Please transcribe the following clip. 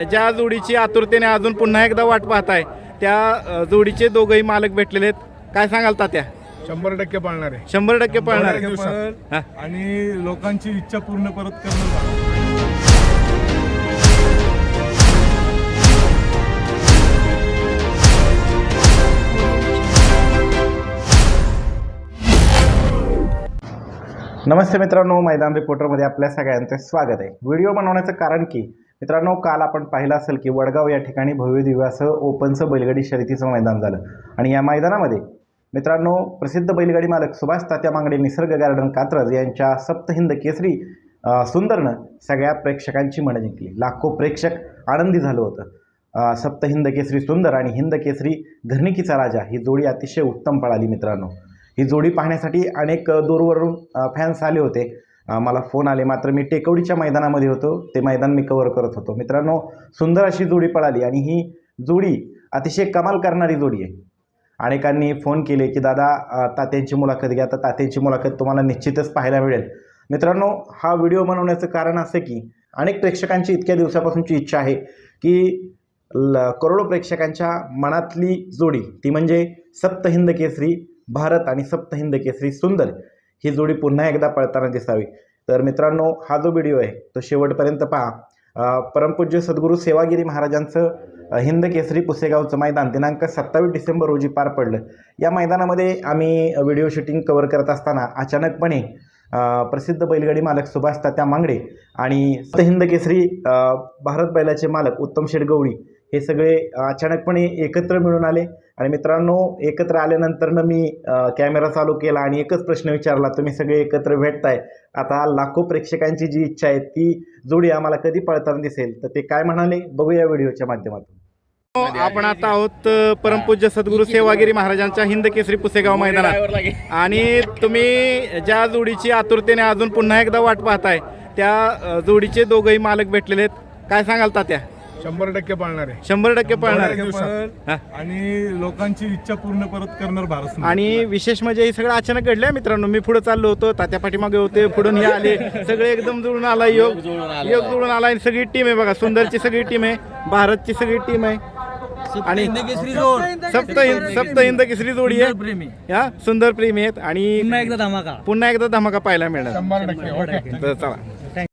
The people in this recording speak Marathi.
ज्या जोडीची आतुरतेने अजून पुन्हा एकदा वाट पाहताय त्या जोडीचे दोघंही मालक भेटलेले आहेत. काय सांगाल तात्या? शंभर टक्के पाळणार. आहे शंभर टक्के पळणार. आहे. हा. आणि लोकांची इच्छा पूर्ण परत करणार नमस्ते मित्रांनो मैदान रिपोर्टरमध्ये आपल्या सगळ्यांचे स्वागत आहे. व्हिडिओ बनवण्याचं कारण की मित्रांनो काल आपण पाहिलं असेल की वडगाव या ठिकाणी भव्य दिव्य ओपनचं बैलगाडी शर्यतीचं मैदान झालं. आणि या मैदानामध्ये मित्रांनो प्रसिद्ध बैलगाडी मालक सुभाष तात्या मांगडे निसर्ग गार्डन कात्रज यांच्या सप्तहिंद केसरी सुंदरनं सगळ्या प्रेक्षकांची मनं जिंकली. लाखो प्रेक्षक आनंदी झालं होतं. सप्तहिंद केसरी सुंदर आणि हिंद केसरी घरणिकीचा राजा ही जोडी अतिशय उत्तम पळाली मित्रांनो. ही जोडी पाहण्यासाठी अनेक दूरवरून फॅन्स आले होते. मला फोन आले. मात्र मी टेकवडीच्या मैदानामध्ये होतो. ते मैदान मी कव्हर करत होतो. मित्रांनो सुंदर अशी जोडी पळाली आणि ही जोडी अतिशय कमाल करणारी जोडी आहे. अनेकांनी फोन केले की दादा तात्यांची मुलाखत घ्या. तर तात्यांची मुलाखत तुम्हाला निश्चितच पाहायला मिळेल. मित्रांनो हा व्हिडिओ बनवण्याचं कारण असं की अनेक प्रेक्षकांची इतक्या दिवसापासूनची इच्छा आहे की ल करोडो प्रेक्षकांच्या मनातली जोडी ती म्हणजे सप्तहिंद केसरी भारत आणि सप्तहिंद केसरी सुंदर. ही जोडी पुन्हा एकदा पळताना दिसावी. तर मित्रांनो हा जो व्हिडिओ आहे तो शेवटपर्यंत पहा. परमपूज्य सद्गुरू सेवागिरी महाराजांचं हिंद केसरी पुसेगावचं मैदान दिनांक सत्तावीस डिसेंबर रोजी पार पडलं. या मैदानामध्ये आम्ही व्हिडिओ शूटिंग कव्हर करत असताना अचानकपणे प्रसिद्ध बैलगाडी मालक सुभाष तात्या मांगडे आणि हिंद केसरी भारत बैलाचे मालक उत्तम शेडगवळी हे सगळे अचानकपणे एकत्र मिळून आले. आणि मित्रांनो एकत्र आल्यानंतरनं मी कॅमेरा चालू केला आणि एकच प्रश्न विचारला तुम्ही सगळे एकत्र भेटताय. आता लाखो प्रेक्षकांची जी इच्छा आहे ती जोडी आम्हाला कधी पळताना दिसेल? तर ते काय म्हणाले बघूया व्हिडिओच्या माध्यमातून. आपण आता आहोत परमपूज्य सद्गुरू सेवागिरी महाराजांच्या हिंद केसरी पुसेगाव मैदानात. आणि तुम्ही ज्या जोडीची आतुरतेने अजून पुन्हा एकदा वाट पाहताय त्या जोडीचे दोघंही मालक भेटलेले आहेत. काय सांगाल तात्या? शंभर टक्के पाळणार आहे. शंभर टक्के पळणार आहे. हा. आणि लोकांची इच्छा पूर्ण परत करणार भारत. आणि विशेष म्हणजे हे सगळं अचानक घडलंय मित्रांनो. मी पुढे चाललो होतो तात्या पाठीमागे होते पुढून हे आले. सगळे एकदम जुळून आला योग. योग जुळून आला आणि सगळी टीम आहे बघा. सुंदरची सगळी टीम आहे. भारतची सगळी टीम आहे. आणि सप्त हिंद सप्त हिंद केसरी जोडी आहे. प्रेमी या सुंदर प्रेमी आहेत. आणि पुन्हा एकदा धमाका. पुन्हा एकदा धमाका पाहायला मिळणार. शंभर टक्के. ओके. तर चला.